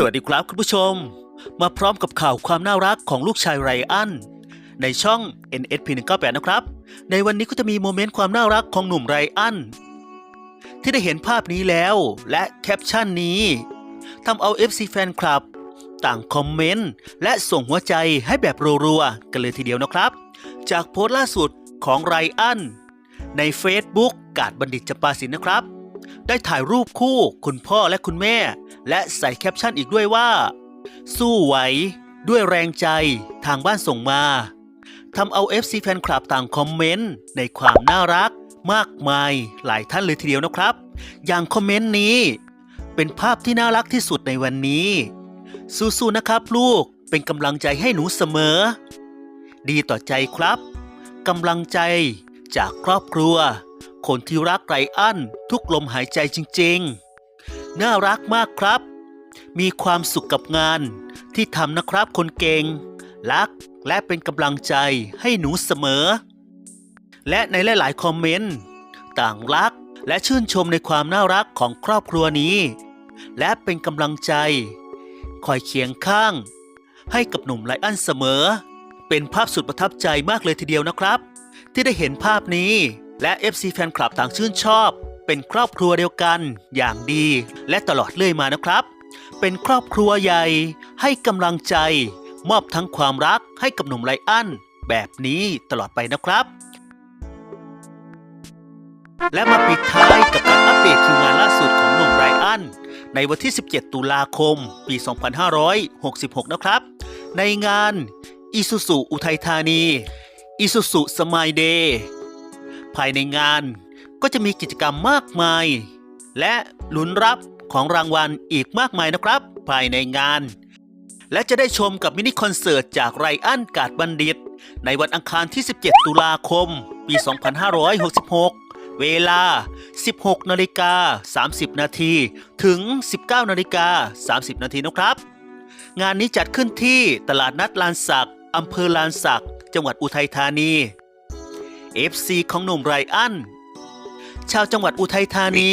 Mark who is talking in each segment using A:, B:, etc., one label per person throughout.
A: สวัสดีครับคุณผู้ชม มาพร้อมกับข่าวความน่ารักของลูกชายไรอัน ในช่อง NSP 198นะครับ ในวันนี้ก็จะมีโมเมนต์ความน่ารักของหนุ่มไรอัน ที่ได้เห็นภาพนี้แล้ว และแคปชั่นนี้ทำเอา FC แฟนคลับ ต่างคอมเมนต์ และส่งหัวใจให้แบบรัวๆ กันเลยทีเดียวนะครับ จากโพสต์ล่าสุดของไรอัน ใน Facebook กาดบัณฑิตจำปาสินนะครับ ได้ถ่ายรูปคู่คุณพ่อและคุณแม่ และใส่แคปชั่นอีกด้วยว่า สู้ไหว ด้วยแรงใจทางบ้านส่งมาทำเอา FC แฟนคลับต่างคอมเมนต์ในความน่ารัก มากมายหลายท่านเลยทีเดียวนะครับ อย่างคอมเมนต์นี้ เป็นภาพที่น่ารักที่สุดในวันนี้ สู้ๆนะครับลูกเป็นกำลังใจให้หนูเสมอ ดีต่อใจครับกำลังใจจากครอบครัว คนที่รักไรอันทุกลมหายใจจริงๆ น่ารักมากครับ มีความสุขกับงานที่ทำนะครับคนเก่ง รักและเป็นกำลังใจให้หนูเสมอ และในหลายๆ คอมเมนต์ ต่างรักและชื่นชมในความน่ารักของครอบครัวนี้ และเป็นกำลังใจ คอยเคียงข้าง ให้กับหนุ่มไลอันเสมอ เป็นภาพสุดประทับใจมากเลยทีเดียวนะครับ ที่ได้เห็นภาพนี้ และ FC แฟนคลับต่างชื่นชอบ เป็นครอบครัวเดียวกัน อย่างดี และตลอดเรื่อยมานะครับ เป็นครอบครัวใหญ่ ให้กำลังใจ มอบทั้งความรักให้กับหนุ่มไลอันแบบนี้ตลอดไปนะครับ และมาปิดท้ายกับการอัปเดตคิวงานล่าสุดของหนุ่มไรอันในวันที่ 17 ตุลาคม ปี 2566 นะครับ ในงานอิสุสุอุทัยธานีอิสุสุสมายเดย์ ภายในงาน ก็จะมีกิจกรรมมากมาย และลุ้นรับของรางวัลอีกมากมายนะครับ ภายในงาน และจะได้ชมกับมินิคอนเสิร์ตจากไรอันกาดบัณฑิต ในวันอังคารที่ 17 ตุลาคม ปี 2566 เวลา 16 นาฬิกา 30 นาทีถึง 19 นาฬิกา 30 นาทีนะครับ งานนี้จัดขึ้นที่ตลาดนัดลานสักอำเภอลานสัก จังหวัดอุทัยธานี FC ของหนุ่มไรอัน ชาวจังหวัดอุทัยธานี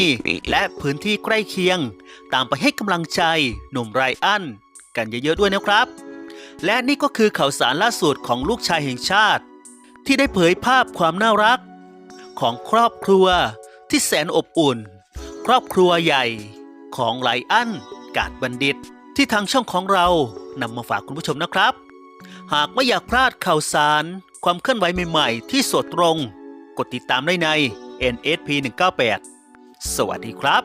A: และพื้นที่ใกล้เคียง ตามไปให้กำลังใจหนุ่มไรอัน กันเยอะๆด้วยนะครับ และนี่ก็คือข่าวสารล่าสุดของลูกชายแห่งชาติ ที่ได้เผยภาพความน่ารัก ของครอบครัวที่แสนอบอุ่น ครอบครัวใหญ่ของไลอัน กาดบัณฑิต ที่ทางช่องของเรานำมาฝากคุณผู้ชมนะครับ หากไม่อยากพลาดข่าวสาร ความเคลื่อนไหวใหม่ๆ ที่สดตรง กดติดตามได้ใน NSP 198 สวัสดีครับ